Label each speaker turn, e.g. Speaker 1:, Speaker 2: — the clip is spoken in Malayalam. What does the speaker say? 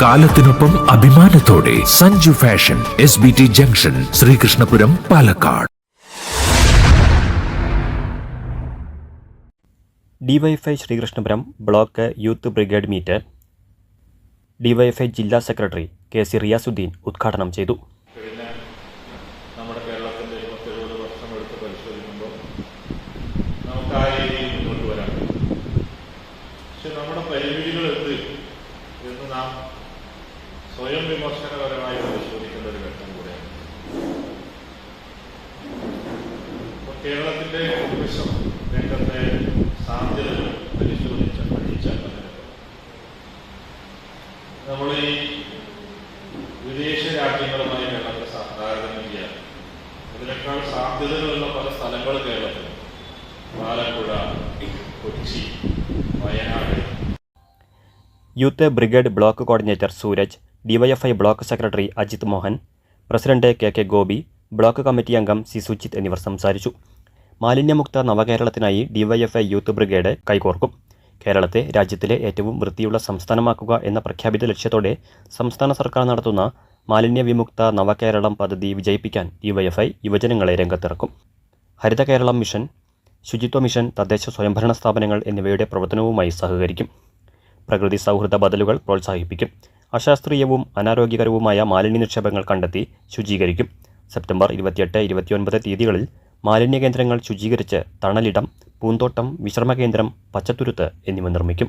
Speaker 1: കാലത്തിനൊപ്പം അഭിമാനത്തോടെ Sanju fashion S B T junction Sreekrishnapuram Palakkad.
Speaker 2: DYFI Sreekrishnapuram block youth brigade meet. DYFI ജില്ലാ സെക്രട്ടറി കെ സി റിയാസുദ്ദീൻ ഉദ്ഘാടനം ചെയ്തു.
Speaker 3: സ്വയം വിമർശനപരമായി പരിശോധിക്കേണ്ട ഒരു ഘട്ടം കൂടെയാണ്. കേരളത്തിന്റെ ടൂറിസം രംഗത്തെ സാധ്യതകൾ പരിശോധിച്ച പഠിച്ച നമ്മൾ ഈ വിദേശ രാജ്യങ്ങളുമായി കേരളത്തെ സ- താരതമ്യം ചെയ്യാം അതിനേക്കാൾ സാധ്യതകളുള്ള പല സ്ഥലങ്ങൾ കേരളത്തിൽ. Alappuzha Kochi Wayanad.
Speaker 2: Youth brigade block coordinator Sooraj DYFI block secretary Ajith Mohan president K K Gopi block committee അംഗം സി സുജിത് എന്നിവർ സംസാരിച്ചു. മാലിന്യമുക്ത നവകേരളത്തിനായി ഡിവൈഎഫ്ഐ യൂത്ത് ബ്രിഗേഡ് കൈകോർക്കും. കേരളത്തെ രാജ്യത്തിലെ ഏറ്റവും വൃത്തിയുള്ള സംസ്ഥാനമാക്കുക എന്ന പ്രഖ്യാപിത ലക്ഷ്യത്തോടെ സംസ്ഥാന സർക്കാർ നടത്തുന്ന മാലിന്യ വിമുക്ത നവകേരളം പദ്ധതി വിജയിപ്പിക്കാൻ ഡിവൈഎഫ്ഐ യുവജനങ്ങളെ രംഗത്തിറക്കും. ഹരിത കേരളം മിഷൻ ശുചിത്വ മിഷൻ തദ്ദേശ സ്വയംഭരണ സ്ഥാപനങ്ങൾ എന്നിവയുടെ പ്രവർത്തനവുമായി സഹകരിക്കും. പ്രകൃതി സൗഹൃദ ബദലുകൾ പ്രോത്സാഹിപ്പിക്കും. അശാസ്ത്രീയവും അനാരോഗ്യകരവുമായ മാലിന്യ നിക്ഷേപങ്ങൾ കണ്ടെത്തി ശുചീകരിക്കും. സെപ്റ്റംബർ ഇരുപത്തിയെട്ട് ഇരുപത്തിയൊൻപത് തീയതികളിൽ മാലിന്യ കേന്ദ്രങ്ങൾ ശുചീകരിച്ച് തണലിടം പൂന്തോട്ടം വിശ്രമ കേന്ദ്രം പച്ചത്തുരുത്ത് എന്നിവ നിർമ്മിക്കും.